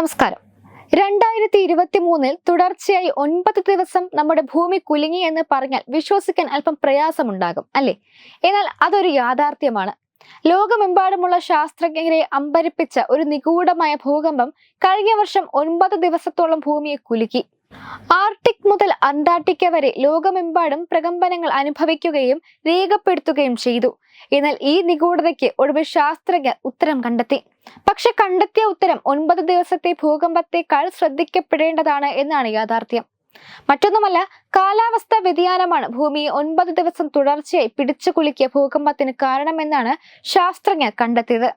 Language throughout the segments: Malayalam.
നമസ്കാരം. രണ്ടായിരത്തി ഇരുപത്തി മൂന്നിൽ തുടർച്ചയായി ഒൻപത് ദിവസം നമ്മുടെ ഭൂമി കുലുങ്ങി എന്ന് പറഞ്ഞാൽ വിശ്വസിക്കാൻ അല്പം പ്രയാസമുണ്ടാകും അല്ലേ? എന്നാൽ അതൊരു യാഥാർത്ഥ്യമാണ്. ലോകമെമ്പാടുമുള്ള ശാസ്ത്രജ്ഞരെ അമ്പരിപ്പിച്ച ഒരു നിഗൂഢമായ ഭൂകമ്പം കഴിഞ്ഞ വർഷം ഒൻപത് ദിവസത്തോളം ഭൂമിയെ കുലുക്കി. ആർട്ടിക് മുതൽ അന്റാർട്ടിക്ക വരെ ലോകമെമ്പാടും പ്രകമ്പനങ്ങൾ അനുഭവിക്കുകയും രേഖപ്പെടുത്തുകയും ചെയ്തു. എന്നാൽ ഈ നിഗൂഢതയ്ക്ക് ഒടുവിൽ ശാസ്ത്രജ്ഞർ ഉത്തരം കണ്ടെത്തി. പക്ഷെ കണ്ടെത്തിയ ഉത്തരം ഒൻപത് ദിവസത്തെ ഭൂകമ്പത്തെക്കാൾ ശ്രദ്ധിക്കപ്പെടേണ്ടതാണ് എന്നാണ് യാഥാർത്ഥ്യം. മറ്റൊന്നുമല്ല കാലാവസ്ഥാ വ്യതിയാനമാണ് ഭൂമിയെ ഒൻപത് ദിവസം തുടർച്ചയായി പിടിച്ചു കുലുക്കിയ ഭൂകമ്പത്തിന് കാരണമെന്നാണ് ശാസ്ത്രജ്ഞർ കണ്ടെത്തിയത്.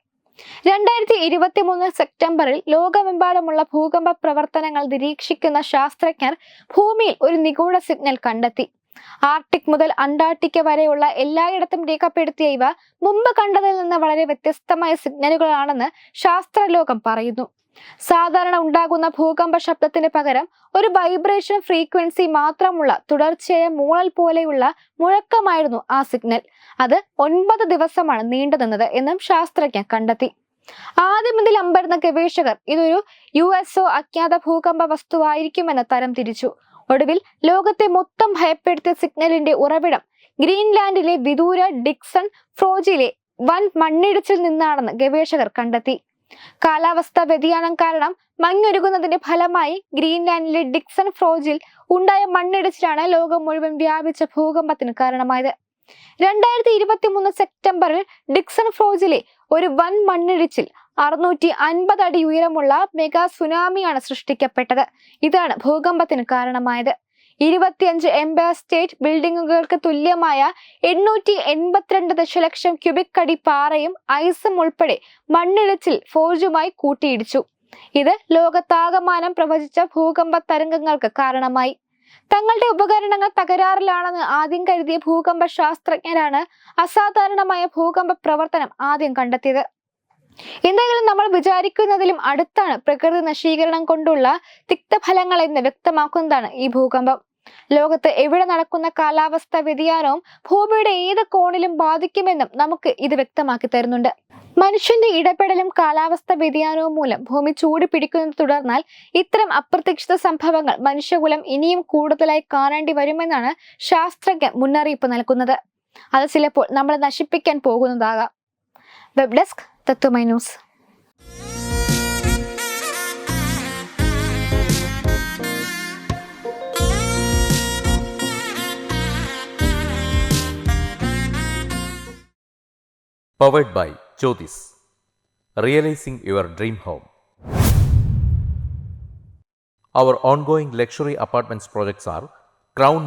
രണ്ടായിരത്തി ഇരുപത്തി മൂന്ന് സെപ്റ്റംബറിൽ ലോകമെമ്പാടുമുള്ള ഭൂകമ്പ പ്രവർത്തനങ്ങൾ നിരീക്ഷിക്കുന്ന ശാസ്ത്രജ്ഞർ ഭൂമിയിൽ ഒരു നിഗൂഢ സിഗ്നൽ കണ്ടെത്തി. ആർട്ടിക് മുതൽ അന്റാർട്ടിക്ക വരെയുള്ള എല്ലായിടത്തും രേഖപ്പെടുത്തിയ ഇവ മുമ്പ് കണ്ടതിൽ നിന്ന് വളരെ വ്യത്യസ്തമായ സിഗ്നലുകളാണെന്ന് ശാസ്ത്രലോകം പറയുന്നു. സാധാരണ ഉണ്ടാകുന്ന ഭൂകമ്പ ശബ്ദത്തിന് പകരം ഒരു വൈബ്രേഷൻ ഫ്രീക്വൻസി മാത്രമുള്ള തുടർച്ചയായ മൂളൽ പോലെയുള്ള മുഴക്കമായിരുന്നു ആ സിഗ്നൽ അത് ഒൻപത് ദിവസമാണ് നീണ്ടു നിന്നത് എന്നും ശാസ്ത്രജ്ഞർ കണ്ടെത്തി. ആദ്യം ഇതിൽ അമ്പരുന്ന ഗവേഷകർ ഇതൊരു യു എസ് ഒ അജ്ഞാത ഭൂകമ്പ വസ്തുവായിരിക്കുമെന്ന് തരം തിരിച്ചു. ഒടുവിൽ ലോകത്തെ മൊത്തം ഭയപ്പെടുത്തിയ സിഗ്നലിന്റെ ഉറവിടം ഗ്രീൻലാൻഡിലെ വിദൂര ഡിക്സൺ ഫ്രോജിലെ വൻ മണ്ണിടിച്ചിൽ നിന്നാണെന്ന് ഗവേഷകർ കണ്ടെത്തി. കാലാവസ്ഥാ വ്യതിയാനം കാരണം മഞ്ഞൊരുകുന്നതിന്റെ ഫലമായി ഗ്രീൻലാൻഡിലെ ഡിക്സൺ ഫ്രോജിൽ ഉണ്ടായ മണ്ണിടിച്ചിലാണ് ലോകം മുഴുവൻ വ്യാപിച്ച ഭൂകമ്പത്തിന് കാരണമായത്. രണ്ടായിരത്തി ഇരുപത്തി മൂന്ന് സെപ്റ്റംബറിൽ ഡിക്സൺ ഫ്രോജിലെ ഒരു വൻ മണ്ണിടിച്ചിൽ അറുന്നൂറ്റി അൻപത് അടി ഉയരമുള്ള മെഗാ സുനാമിയാണ് സൃഷ്ടിക്കപ്പെട്ടത്. ഇതാണ് ഭൂകമ്പത്തിന് കാരണമായത്. ഇരുപത്തിയഞ്ച് എംപയർ സ്റ്റേറ്റ് ബിൽഡിങ്ങുകൾക്ക് തുല്യമായ എണ്ണൂറ്റി എൺപത്തിരണ്ട് ദശലക്ഷം ക്യൂബിക് അടി പാറയും ഐസും ഉൾപ്പെടെ മണ്ണിടിച്ചിൽ ഫോർജുമായി കൂട്ടിയിടിച്ചു. ഇത് ലോകത്താകമാനം പ്രവചിച്ച ഭൂകമ്പ തരംഗങ്ങൾക്ക് കാരണമായി. തങ്ങളുടെ ഉപകരണങ്ങൾ തകരാറിലാണെന്ന് ആദ്യം കരുതിയ ഭൂകമ്പ ശാസ്ത്രജ്ഞരാണ് അസാധാരണമായ ഭൂകമ്പ പ്രവർത്തനം ആദ്യം കണ്ടെത്തിയത്. എന്തായാലും നമ്മൾ വിചാരിക്കുന്നതിലും അടുത്താണ് പ്രകൃതി നശീകരണം കൊണ്ടുള്ള തിക്തഫലങ്ങൾ എന്ന് വ്യക്തമാക്കുന്നതാണ് ഈ ഭൂകമ്പം. ലോകത്ത് എവിടെ നടക്കുന്ന കാലാവസ്ഥ വ്യതിയാനവും ഭൂമിയുടെ ഏത് കോണിലും ബാധിക്കുമെന്നും നമുക്ക് ഇത് വ്യക്തമാക്കി തരുന്നുണ്ട്. മനുഷ്യന്റെ ഇടപെടലും കാലാവസ്ഥ വ്യതിയാനവും മൂലം ഭൂമി ചൂട് പിടിക്കുന്നത് തുടർന്നാൽ ഇത്തരം അപ്രതീക്ഷിത സംഭവങ്ങൾ മനുഷ്യകുലം ഇനിയും കൂടുതലായി കാണേണ്ടി വരുമെന്നാണ് ശാസ്ത്രജ്ഞർ മുന്നറിയിപ്പ് നൽകുന്നത്. അത് ചിലപ്പോൾ നമ്മൾ നശിപ്പിക്കാൻ പോകുന്നതാകാം. Web desk Tatvamayi news Powered by Jyotis. Realizing your dream home. Our ongoing luxury apartments projects are Crown